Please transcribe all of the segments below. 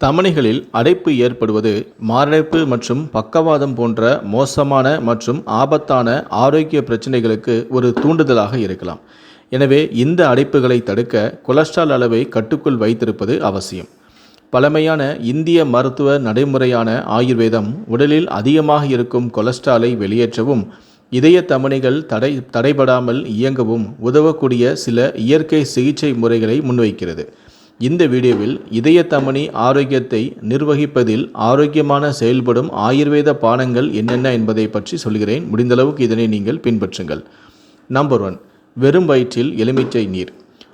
தமனிகளில் அடைப்பு ஏற்படுவது மாரடைப்பு மற்றும் பக்கவாதம் போன்ற மோசமான மற்றும் ஆபத்தான ஆரோக்கிய பிரச்சனைகளுக்கு ஒரு தூண்டுதலாக இருக்கலாம். எனவே இந்த அடைப்புகளை தடுக்க கொலஸ்ட்ரால் அளவை கட்டுக்குள் வைத்திருப்பது அவசியம். பழமையான இந்திய மருத்துவ நடைமுறையான ஆயுர்வேதம் உடலில் அதிகமாக இருக்கும் கொலஸ்ட்ராலை வெளியேற்றவும் இதய தமனிகள் தடை தடைபடாமல் இயங்கவும் உதவக்கூடிய சில இயற்கை சிகிச்சை முறைகளை முன்வைக்கிறது. இந்த வீடியோவில் இதய தமனி ஆரோக்கியத்தை நிர்வகிப்பதில் ஆரோக்கியமான செயல்படும் ஆயுர்வேத பானங்கள் என்னென்ன என்பதை பற்றி சொல்கிறேன். முடிந்தளவுக்கு இதனை நீங்கள் பின்பற்றுங்கள். நம்பர் ஒன் வெறும் வயிற்றில் எலுமிச்சை நீர்.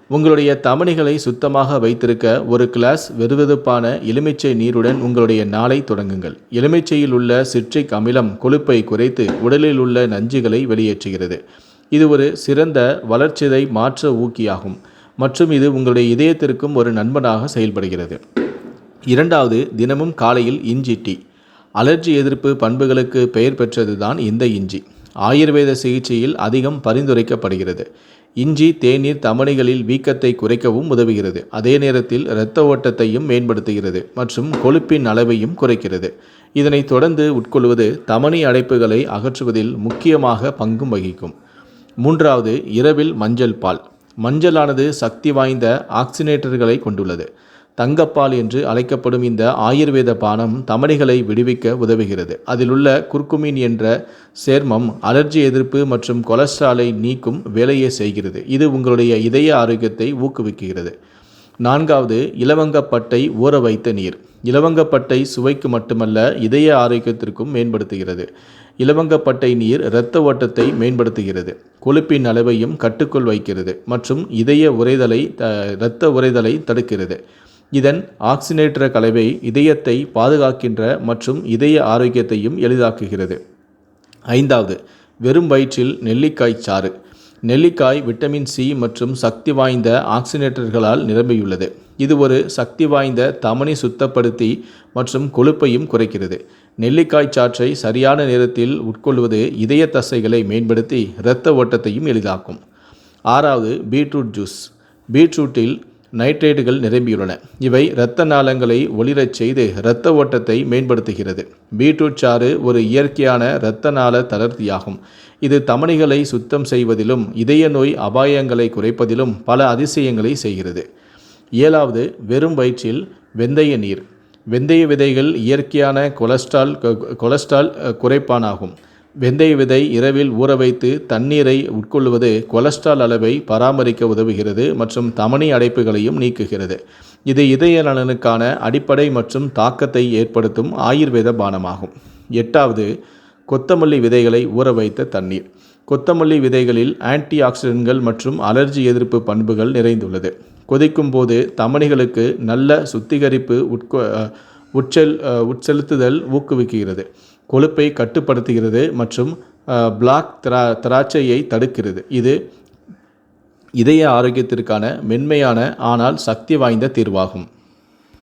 உங்களுடைய தமனிகளை சுத்தமாக வைத்திருக்க ஒரு கிளாஸ் வெதுவெதுப்பான எலுமிச்சை நீருடன் உங்களுடைய நாளை தொடங்குங்கள். எலுமிச்சையில் உள்ள சிட்ரிக் அமிலம் கொழுப்பை குறைத்து உடலில் உள்ள நஞ்சுகளை வெளியேற்றுகிறது. இது ஒரு சிறந்த வளர்ச்சிதை மாற்ற ஊக்கியாகும். மற்றும் இது உங்களுடைய இதயத்திற்கும் ஒரு நண்பனாக செயல்படுகிறது. இரண்டாவது தினமும் காலையில் இஞ்சி டீ. அலர்ஜி எதிர்ப்பு பண்புகளுக்கு பெயர் பெற்றதுதான் இந்த இஞ்சி. ஆயுர்வேத சிகிச்சையில் அதிகம் பரிந்துரைக்கப்படுகிறது. இஞ்சி தேநீர் தமணிகளில் வீக்கத்தை குறைக்கவும் உதவுகிறது. அதே நேரத்தில் இரத்த ஓட்டத்தையும் மேம்படுத்துகிறது மற்றும் கொழுப்பின் அளவையும் குறைக்கிறது. இதனைத் தொடர்ந்து உட்கொள்வது தமணி அடைப்புகளை அகற்றுவதில் முக்கியமாக பங்கும் வகிக்கும். மூன்றாவது இரவில் மஞ்சள் பால். மஞ்சளானது சக்தி வாய்ந்த ஆக்சினேட்டர்களை கொண்டுள்ளது. தங்கப்பால் என்று அழைக்கப்படும் இந்த ஆயுர்வேத பானம் தமணிகளை விடுவிக்க உதவுகிறது. அதிலுள்ள குர்குமின் என்ற சேர்மம் அலர்ஜி எதிர்ப்பு மற்றும் கொலஸ்ட்ராலை நீக்கும் வேலையை செய்கிறது. இது உங்களுடைய இதய ஆரோக்கியத்தை ஊக்குவிக்கிறது. நான்காவது இலவங்கப்பட்டை ஊற வைத்த நீர். இலவங்கப்பட்டை சுவைக்கு மட்டுமல்ல இதய ஆரோக்கியத்திற்கும் மேம்படுத்துகிறது. இலவங்கப்பட்டை நீர் இரத்த ஓட்டத்தை மேம்படுத்துகிறது. கொழுப்பின் அளவையும் கட்டுக்குள் வைக்கிறது மற்றும் இதய உறைதலை இரத்த உறைதலை தடுக்கிறது. இதன் ஆக்சினேற்ற கலவை இதயத்தை பாதுகாக்கின்ற மற்றும் இதய ஆரோக்கியத்தையும் எளிதாக்குகிறது. ஐந்தாவது வெறும் வயிற்றில் நெல்லிக்காய் சாறு. நெல்லிக்காய் விட்டமின் சி மற்றும் சக்தி வாய்ந்த ஆக்சினேட்டர்களால் நிரம்பியுள்ளது. இது ஒரு சக்தி வாய்ந்த தமனி சுத்தப்படுத்தி மற்றும் கொழுப்பையும் குறைக்கிறது. நெல்லிக்காய் சாற்றை சரியான நேரத்தில் உட்கொள்வது இதய தசைகளை மேம்படுத்தி இரத்த ஓட்டத்தையும் எளிதாக்கும். ஆறாவது பீட்ரூட் ஜூஸ். பீட்ரூட்டில் நைட்ரேட்டுகள் நிரம்பியுள்ளன. இவை இரத்த நாளங்களை ஒளிரச் செய்து இரத்த ஓட்டத்தை மேம்படுத்துகிறது. பீட்ரூட் சாறு ஒரு இயற்கையான இரத்த நாள தளர்த்தியாகும். இது தமணிகளை சுத்தம் செய்வதிலும் இதய நோய் அபாயங்களை குறைப்பதிலும் பல அதிசயங்களை செய்கிறது. ஏழாவது வெறும் வயிற்றில் வெந்தய நீர். வெந்தய விதைகள் இயற்கையான கொலஸ்ட்ரால் கொலஸ்ட்ரால் குறைப்பானாகும். வெந்தய விதை இரவில் ஊற வைத்து தண்ணீரை உட்கொள்வது கொலஸ்ட்ரால் அளவை பராமரிக்க உதவுகிறது மற்றும் தமனி அடைப்புகளையும் நீக்குகிறது. இது இதய நலனுக்கான அடிப்படை மற்றும் தாக்கத்தை ஏற்படுத்தும் ஆயுர்வேத பானமாகும். எட்டாவது கொத்தமல்லி விதைகளை ஊற வைத்த தண்ணீர். கொத்தமல்லி விதைகளில் ஆன்டி ஆக்சிடென்ட்கள் மற்றும் அலர்ஜி எதிர்ப்பு பண்புகள் நிறைந்துள்ளது. கொதிக்கும் போது தமனிகளுக்கு நல்ல சுத்திகரிப்பு உட்கொ உட்செல் உட்செலுத்துதல் ஊக்குவிக்கிறது. கொழுப்பை கட்டுப்படுத்துகிறது மற்றும் பிளாக் திரா திராட்சையை தடுக்கிறது. இது இதய ஆரோக்கியத்திற்கான மென்மையான ஆனால் சக்தி வாய்ந்த தீர்வாகும்.